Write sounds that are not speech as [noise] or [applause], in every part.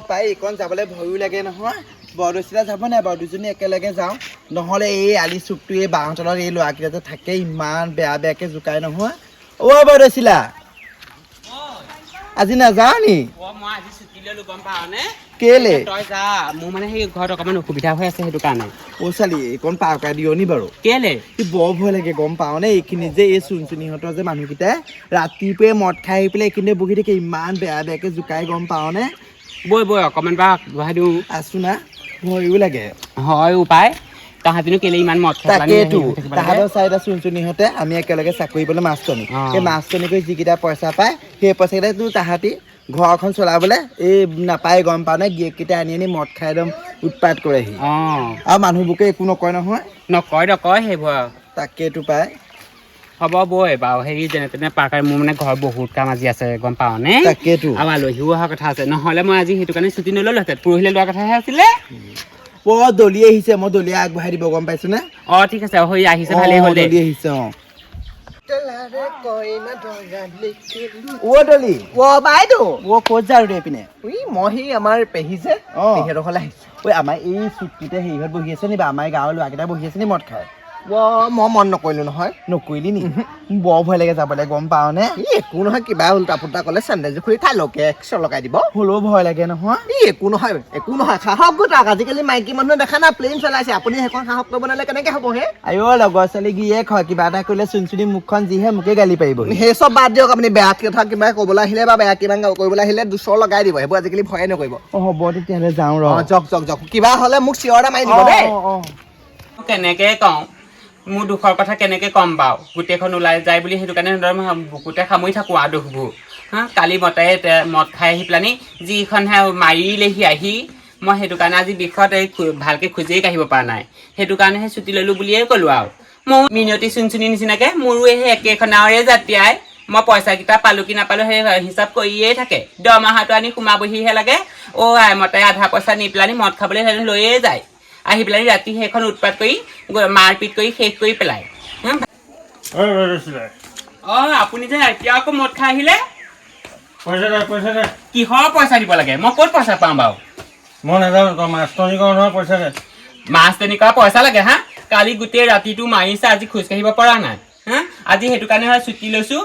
পাই এইকণ যাবলৈ ভয়ো লাগে নহয়। বৰদৈচিলা যাব নাই? বাৰু দুজনী একেলগে যাওঁ। নহ'লে এই আলি চুকটো এই বাঁহ তলত এই ল'ৰাকেইটা যে থাকে ইমান বেয়া বেয়াকে জোকাই নহয়। অ' বৰদৈচিলা। আজি নাযাওঁ নি? কেলে? তই যা মোৰ মানে সেই ঘৰত অকণমান অসুবিধা হৈ আছে সেইটো কাৰণে। অ' ছোৱালী এইকণ পাৰ কৰাই দিয় নি বাৰু? কেলে? বৰ ভয় লাগে গম পাওঁ নে? এইখিনি যে এই চুনচুনিহঁতৰ যে মানুহকেইটাই ৰাতিপুৱাই মদ খাই আহি পেলাই এইখিনিতে বহি থাকে ইমান বেয়া বেয়াকে জোকাই গম পাওঁ নে? বৈ বৈ অকণমান বা বহাই দিওঁ। আছো না ভয়ো লাগে। হয় উপায়। তাহাঁতিনো কেলে ইমান মদ তাকেইতো? তাহাঁতৰ চাৰিটা চুনচুনিহঁতে আমি একেলগে চাকৰি পালে অ। সেই মাষ্টৰনি কৰি যিকেইটা পইচা পায় সেই পইচাকেইটাতো তাহাঁতি ঘৰখন চলাবলৈ এই নাপায় গম পাওঁ নে? গিৰিয়েককেইটা আনি আনি মদ খাই একদম উৎপাত কৰেহি। অ। আৰু মানুহবোৰকে একো নকয় নহয়। নকয় নকয় সেইবোৰ আৰু। তাকেইতো পায়। হ'ব বৈ বাৰু হেৰি যেনে তেনে পাৰ্কাৰ মোৰ মানে ঘৰত বহুত কাম আজি আছে গম পাৱনে তাকেইতো। আৰু আলহীও অহা কথা আছে। নহ'লে মই আজি সেইটো কাৰণে ছুটি নল'লোহেঁতেন পৰহিলৈ লোৱা কথাহে আছিলে। বৰ দলি আহিছে মই দলিয়া আগবঢ়াই দিব গম পাইছো নে? অ ঠিক আছে। হৈ আহিছে ভালেই হ'ল দলি আহিছে অ। অ দলি। অ বাইদেউ। অ ক'ত যা আৰু এইপিনে ই মই সেই আমাৰ পেহী যে। অ। পেহীহঁতৰ ঘৰলৈ আহিছো। ঐ আমাৰ এই চুক্তিতে হেৰিহঁত বহি আছে নি বা? আমাৰ গাঁৱৰ ল'ৰাকেইটা বহি আছে নি মদ খাই? মই মন নকৰিলো নহয়। নকৰিলি নি? বৰ ভয় লাগে যাবলৈ গম পাৱ নে ই একো নহয় কিবা উল্টা পুল্টা ক'লে চেণ্ডেলযোৰ খুলি খাই লকে একশ লগাই দিব। হ'লেও ভয় লাগে নহয়। ই একো নহয় একো নহয় সাহস গোটাওক আজিকালি মাইকী মানুহে দেখা না প্লেইন চলাইছে আপুনি সেইখন সাহস কৰিব নালাগে কেনেকে হ'ব হে? আইঅ লগৰ ছোৱালী গিৰিয়েক হয় কিবা এটা কৰিলে চুনচুনি মুখখন যিহে মোকে গালি পাৰিব সেই চব বাদ দিয়ক আপুনি বেয়া কথা কিবা ক'বলৈ আহিলে বা বেয়া কিবা কৰিবলৈ আহিলে দুচৰ লগাই দিব সেইবোৰ আজিকালি ভয়ে নকৰিব। অ হ'ব তেতিয়াহ'লে যাওঁ ৰ। জক জক কিবা হ'লে মোক চিঞৰ এটা মাৰি দিব দেই। কেনেকে কওঁ? মোৰ দুখৰ কথা কেনেকে ক'ম বাৰু? গোটেইখন ওলাই যায় বুলি সেইটো কাৰণে মই বুকুতে সামৰি থাকোঁ আৰু দুখবোৰ। হা কালি মতাই মদ খাই আহি পেলানি যিখনহে মাৰিলেহি আহি মই সেইটো কাৰণে আজি বিষত এই ভালকে খোজেই কাঢ়িব পৰা নাই। সেইটো কাৰণেহে ছুটি ল'লোঁ বুলিয়েই ক'লোঁ আৰু। ময়ো মিনতি চুনচুনি নিচিনাকে মোৰো সেই একেখন নাৱৰে জাতিয়াই মই পইচাকেইটা পালোঁ কি নাপালোঁ সেই হিচাপ কৰিয়েই থাকে। দৰমহাটো আনি সোমাবহিহে লাগে। অ' আই মতাই আধা পইচা নি পেলানি মদ খাবলৈ লৈয়ে যায়। আহি পেলাই ৰাতি সেইখন উৎপাত কৰি গ- মাৰপিট কৰি শেষ কৰি ৰৈছিলে অ আপুনি যে এতিয়া আকৌ মদ খাই আহিলে? কিহৰ পইচা দিব লাগে? মই ক'ত পইচা পাম বাৰু? মই নাজানো মাষ্টৰনি নহয় পইচা দে। তেনেকুৱা পইচা লাগে হা? কালি গোটেই ৰাতিটো মাৰিছে আজি খোজকাঢ়িব পৰা নাই হা? আজি সেইটো কাৰণে হয় ছুটি লৈছো।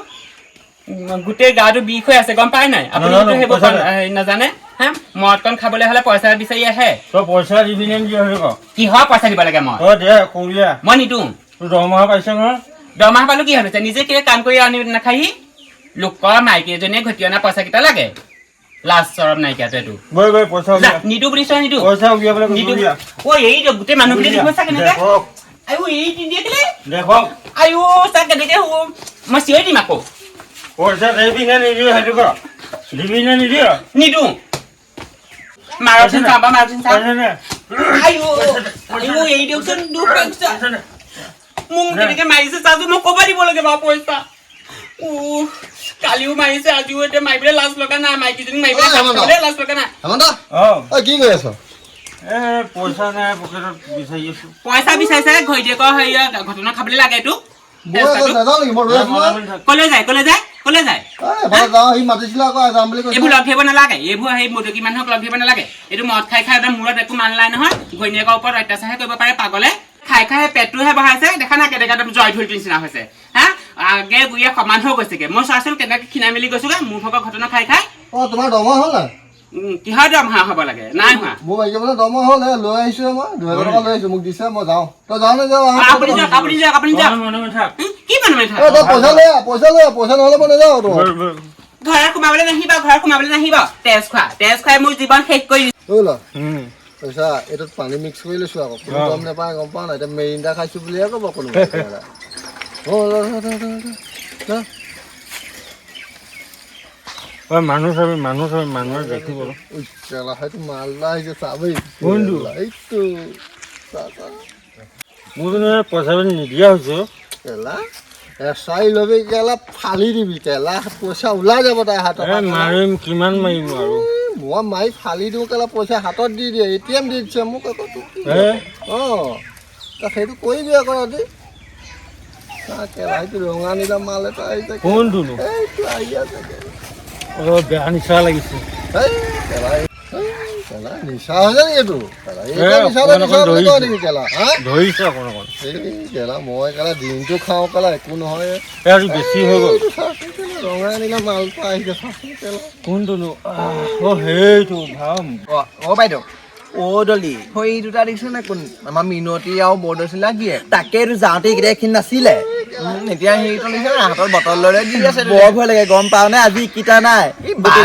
গোটেই গাটো বিষ হৈ আছে গম পাই নাই? আপুনিতো নাজানো, হা মদকণ খাবলৈ হ'লে পইচা বিচাৰি আহে। তই পইচা দিবি নে সেইটো ক? কিহৰ পইচা দিব লাগে মই? তই দে কৰিয়া মই নিদিওঁ। তোৰ দৰমহা পাইছে নহয়। দৰমহা পালো কি হৈছে নিজে কিবা কাম কৰি আনি নাখায়হি। লোকৰ মাইকী এজনীয়ে ঘটি অনা পইচা কেইটা লাগে। লাজ চৰম নাইকিয়াটো এইটো। বৈ বৈ পইচা যা, নিদো বুলি চোৱা নিদো নিদো ঐ এই গোটেই মানুহখিনি দেখিব চা কেনেকে? আইও এই নিদিয়ে কেলে চা কেনেকে মই চিঞৰি দিম আকৌ। পইচা দিবি নে নিদিয় সেইটো ক? দিবি নে নিদিয়? নিদো মাৰচোন চাওঁ বা মাৰচোন চাওঁ পইচা দে আইও আইও এই দিয়কচোন দুখ লাগিছে পইচা দে মোক কেনেকে মাৰিছে চাচোন মোক ক'ব দিব লাগে বাৰু পইচা উহ, কালিও মাৰিছে আজিও এতিয়া মাৰিবলৈ লাজ লগা নাই মাইকীজনীক মাৰিবলৈ লাজ লগা নাই। কি কৰি আছ? এ পইচা নাই পকেটত বিচাৰি আছো। পইচা বিচাৰিছে ঘৈণীয়েকৰ হেৰি ঘটনা খাবলৈ লাগে এইটো। মই আকৌ নাযাওঁ নেকি মই ৰৈ আছো নহয়। কলৈ যায় কলৈ যায়? কলৈ যায়? এইবোৰ লগ ধৰিব নালাগে এইবোৰ সেই মদকী মানুহক লগ ধৰিব নালাগে এইটো মদ খাই খাই একদম মূৰত একো মান নাই নহয়। ঘৈণীয়েকৰ ওপৰত অত্যাচাৰহে কৰিব পাৰে পাগলে। খাই খাই পেটটোহে বঢ়াইছে দেখা নাই কেনেকে একদম জয় ধুলটো নিচিনা হৈছে। হা? আগে গুৰিয়ে সমান হৈ গৈছেগে। মই চাইছিলো কেনেকে খীনাই মেলি গৈছোগে মোৰ ভাগৰ ঘটনা খাই খাই। অ তোমাৰ দৰমহা হ'ল নাই উম, কিহৰ হ'ব লাগে? নাই হোৱা। মোৰ মাইকী মানে দৰমহা হ'ল লৈ আহিছো মই দুহেজাৰ টকা লৈ আহিছো মোক দিছে মই যাওঁ। তই যাওঁ নে যাওঁ? আপুনি যাওক আপুনি যাওক আপুনি যাওক। মনে মনে কি মানুহ এ, তই পইচা লৈ আহ পইচা লৈ আহ পইচা নহ'লে মই নাযাওঁ তোৰ। ঘৰত সোমাবলৈ নাহিব ঘৰত সোমাবলৈ নাহিব। তেজ খোৱা তেজ খুৱাই মোৰ জীৱন শেষ কৰি দিছে। পইচা এইটোত পানী মিক্স কৰি লৈছো আকৌ। কোনো গম নাপায় গম পাওঁ নাই। এতিয়া মেৰিণ্ডা খাইছো বুলিহে ক'ব কোনোবাই [laughs] কেতিয়াবা। অ, ৰ, ৰ, ৰ, ৰ, ৰ। যা। ঐ মানুহ চাবি মানুহ চাবি মানুহে দেখিব উই, কেলা, সেইটো মালদা আহিছে চাবি কোনটো? কেলা, এইটো চা, চা। মোৰ কিন্তু এই পইচা পাতি নিদিয়া অ। কেলা? এচাৰি ল'বি কেলা ফালি দিবি কেলা? পইচা ওলাই যাব তাই কেলা। মাৰিম কিমান মাৰিম আৰু? এই, মই মাৰি ফালি দিওঁ কেলা পইচা হাতত দি দিয়ে এ টি এম দি দিছে মোক আকৌ অঁ সেইটো কৰিবি আকৌ ৰাতি চা, কেলা ৰঙা নীলা মাল এটা আহিছে কোনটোনো? এইটো আহি আছে। বেয়া নিচা লাগিছে। মই কেলা দিনটো খাওঁ কেলা একো নহয়। বেছি হৈ গ'ল। ৰঙা নীলা মালটো আহিছে কোনটোনো? অ সেইটো ভাম। অ বাইদেউ। অ' দলি হৈ দুটা দেখিছে নে কোন? আমাৰ মিনতি আৰু বৰদৈচিলা দিয়ে তাকেতো যাওঁতে এইকেইটা এইখিনি নাছিলে। এতিয়া হেৰিটো নাই হাতত বটল লৈ লৈ দি আছে বৰ ভয় লাগে গম পাও নে? আজি ইকিটা নাই।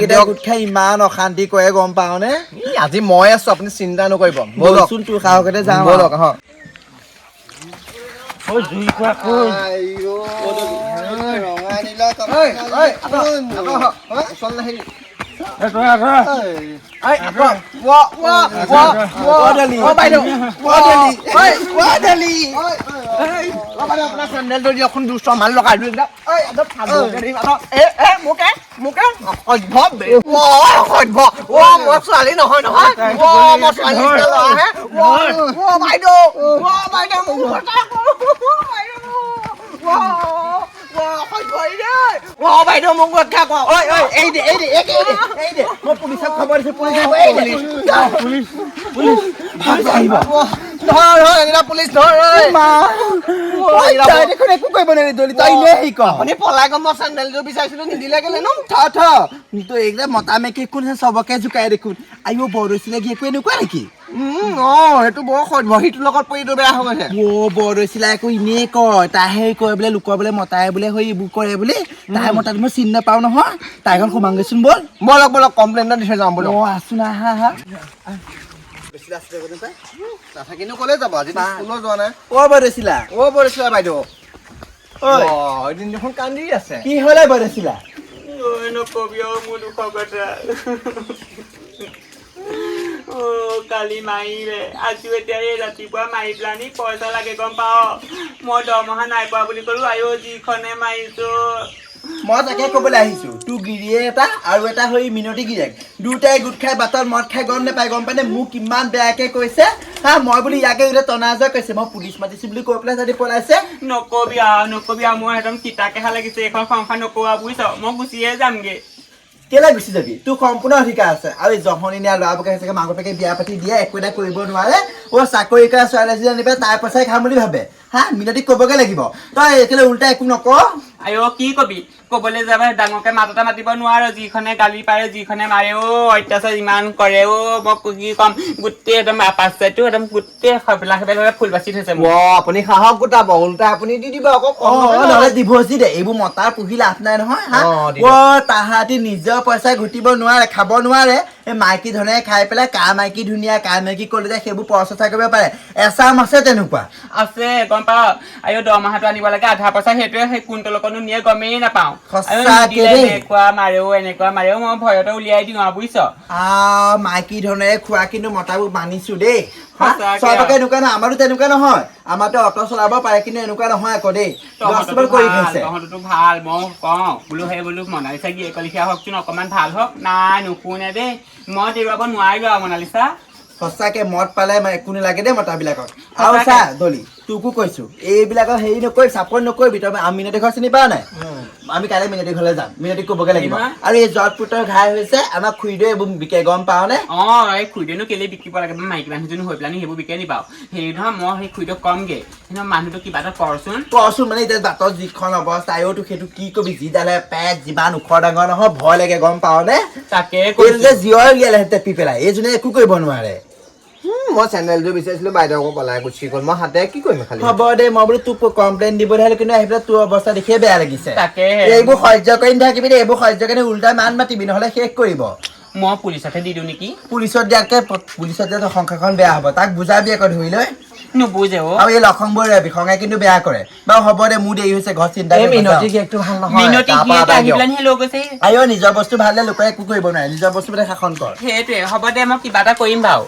দিয়ক। গোট খাই ইমান অশান্তি কৰে গম পাও নে? ই, আজি মই আছো আপুনি চিন্তা নকৰিব। ব'লক বলচোন তোৰ সাহসতে যাওঁ আৰু। ব'লক হ ঐ জুই খোৱা কোন আইঅ ৰঙা নীলা ঐ ঐ কাপোৰ আকৌ কোন? আকৌ হ, হ, ওচৰলৈ নাহিবি এই তই আহা। এই, ঐ আকৌ ৱ ৱ ৱ ৱ দলি। ৱ বাইদেউ ৱ দলি। ঐ ৱ দলি ঐ ঐ বাইদেউ আপোনাৰ চেণ্ডেলটো দিয়কচোন দুষ্ট মান লগাই দিওঁ একদম ঐ একদম ফালতুকে দিম আকৌ এ এ মোকে মোকে অসভ্য বে ৱ অসভ্য ৱ মই ছোৱালী নহয় নহয় ৱ মই ছোৱালী নিচিনা ল'ৰাহে ৱ ৱ বাইদেউ ৱ বাইদেউ মোক কথা কওঁ বাইদেউ ৱ ৱ অসভ্য এই দেই ৱ বাইদেউ মোক ৰক্ষা কৰ ঐ ঐ এই দে এই দে এই দে এই দে এই দে মই পুলিচক খবৰ দিছো পুলিচ আহিব এই এই দে দলি। পুলিচ পুলিচ পুলিচ আহিব ধৰ ধৰ এইকেইটা পুলিচ ধৰ ঐ মা ঐ, এইকেইটা তই দেখোন একো কৰিব নোৱাৰি দলি তই এনেই হেৰি কৰ আপুনি পলাই গম মই চেণ্ডেলযোৰ বিচাৰিছিলো নিদিলে কেলে নো থ থ তো এইকেইটা মতা মেকি কোন চবকে জোকাই দেখোন। আইঅ বৰদৈচিলে কি একো এনেকুৱা নেকি? সেইটো বৰ সভ্য সিটোৰ লগত পৰি এইটো বেয়া হৈ গৈছে। অ' বৰদৈচিলা একো এনেই কয় তাই হেৰি কয় বোলে লোকৰ বোলে মতাই বোলে হৈ এইবোৰ কৰে বুলি। তাই মতাটো মই চিনি নাপাওঁ নহয় তাই ঘৰত সোমাং গৈছোন ব'ল বলক বলক কমপ্লেইন দি থৈ যাওঁ বলক অ' আছো না হা হা। নাথাকিনো ক'লে যাব আজি বা। স্কুলো যোৱা নাই। অ' বৰদৈচিলা অ পৰিছিলে বাইদেউ। ঐ। অ এদিন দেখোন কান্দি আছে। কি হ'লে বৰদৈচিলা ঐ নকবি অ মোৰ দুখৰ কথা। অ কালি মাৰিলে। আজিও এতিয়া এই ৰাতিপুৱা মাৰি পেলানি পইচা লাগে গম পাৱ? মই দৰমহা নাই পোৱা বুলি ক'লো আইঅ যিখনে মাৰিছো। মই তাকে ক'বলৈ আহিছো তোৰ গিৰিয়ে এটা আৰু এটা হৈ মিনতি গিৰিয়েক। দুটাই গোট খাই বাটত মদ খাই গম নাপাই গম পাই নে মোক কিমান বেয়াকে কৈছে। হা মই বুলি ইয়াকে গোটেই টনা আজৰ কৈছে মই পুলিচ মাতিছো বুলি কৈ পেলাই যদি পলাইছে। নকবি আৰু নকবি আৰু মোৰ একদম তিতা কেহা লাগিছে এইখন সংসাৰ নকৰা বুজিছ? মই গুচিয়ে যামগে। কেলে গুচি যাবি। তোৰ সম্পূৰ্ণ অধিকাৰ আছে। আৰু জহনি নিয়া ল'ৰাবোৰকে চাগে মাক বাপেকে বিয়া পাতি দিয়ে, একো এটা কৰিব নোৱাৰে। অ' চাকৰি কৰা ছোৱালী এজনী আনি পেলাই তাই পইচাই খাম বুলি ভাবে। হা মিনতিক ক'বগে লাগিব। তই এইকেলে উল্টা একো নকৰ আইঅ কি কবি? ক'বলৈ যাবা ডাঙৰকে মাত এটা মাতিব নোৱাৰ যিখনে গালি পাৰে যিখনে মাৰে অ অত্যাচাৰ ইমান কৰে অ মই ক- কি ক'ম? গোটেই একদম পাছচাইডটো একদম গোটেই সবেলা সবেলা ফুল বাচি থৈছে মোক। আপুনি সাহস গোটাব ওলোটা আপুনি দি দিব আকৌ অ অ, ডিভৰ্চ দি দে এইবোৰ মতাৰ পুহি লাভ নাই নহয় অ। অ তাহাঁতি নিজৰ পইচা ঘটিব নোৱাৰে খাব নোৱাৰে এই মাইকী ধনে খাই পেলাই কাৰ মাইকী ধুনীয়া কাৰ মাইকী ক'লে যে সেইবোৰ পৰচৰ্চা কৰিব পাৰে এচাম আছে তেনেকুৱা। আছে গম পাৱ আইঅ দৰমহাটো আনিব লাগে আধা পইচা সেইটোৱে সেই কুইণ্টলকনো নিয়ে গমেই নাপাওঁ। এনেকুৱা মাৰেও এনেকুৱা মাৰেও মই ভয়তে উলিয়াই দিওঁ আৰু বুজিছ? মাইকী ধনেৰে খোৱা কিন্তু মতাবোৰ মানিছো দেই। এনেকুৱা নহয় আমাৰো তেনেকুৱা নহয়। আমাৰতো অট চলাব পাৰে কিন্তু এনেকুৱা নহয় আকৌ দেই। কৰি ভালো খাইছে তহঁততো ভালো মই কওঁ। বোলো সেই বোলো মনালিচা গিৰিয়েক লিখীয়া হওকচোন অকণমান ভালো হওক। নাই নুশুনে দেই। মই দেখুৱাব নোৱাৰিলো আৰু মনালিচা সঁচাকে মদ পালে একো নালাগে দেই মতাবিলাকক। আৰু চা দলি। তোকো কৈছো এইবিলাকৰ হেৰি নকৰিবি চাপৰ্ট নকৰিবি তই আমি মিনতি ঘৰ চিনি পাৱ নাই? আমি কাইলৈ মিনতি ঘৰলৈ যাম মিনতি ক'বগে লাগিব। আৰু এই জট পুতৰ ঘাই হৈছে আমাৰ খুৰীদেউ এইবোৰ বিকে গম পাৱ নে? অ এই খুৰীদেউনো কেলে বিকিব লাগে মাইকী মানুহজনী হৈ পেলাই সেইবোৰ বিকে নিবাও হেৰি নহয় মই সেই খুৰীদেউক কমগে কিন্তু মানুহটো কিবা এটা কৰচোন। কচোন মানে এতিয়া বাটত যিখন অৱস্থা আয়ো তোক সেইটো কি কবি যিডালে পেট যিমান ওখ ডাঙৰ নহয় ভয় লাগে গম পাৱ নে? তাকে যে জীয় উলিয়ালে টেপি পেলাই এইজনে একো কৰিব নোৱাৰে। মই চেণ্ডেলযোৰ বিচাৰিছিলো বাইদেউকো পলাই গুচি গ'ল। মই হাতে কি কৰিম খালি? হ'ব দে মই বোলো তোক কমপ্লেইন দিবলৈ হ'লে কিন্তু আহি পেলাই তোৰ অৱস্থা দেখিয়ে বেয়া লাগিছে। তাকে এইবোৰ সহ্য কৰি নাথাকিবি দেই এইবোৰ সহ্য কৰি উল্টাই মান মাতিবি নহ'লে শেষ কৰিব। মই পুলিচতহে দি দিওঁ নেকি? পুলিচত দিয়াতকে পুলিচত দিয়াতো সংসাৰখন বেয়া হ'ব। তাক বুজাবি আকৌ ধৰি লৈ। নুবুজে অ। আৰু এই লক্ষণবোৰ ৰাবি খঙে কিন্তু বেয়া কৰে। বাৰু হ'ব দে মোৰ দেৰি হৈছে ঘৰত চিন্তা কৰিব মিনতি যাওঁ। ভালো নহয়। মিনতি তাৰপৰা আহি পেলাই লৈ গৈছে। আইঅ নিজৰ বস্তু ভালো লোকে একো কৰিব নোৱাৰে। নিজৰ বস্তুতে শাসন কৰ। সেইটোৱে হ'ব দে মই কিবা এটা কৰিম বাৰু।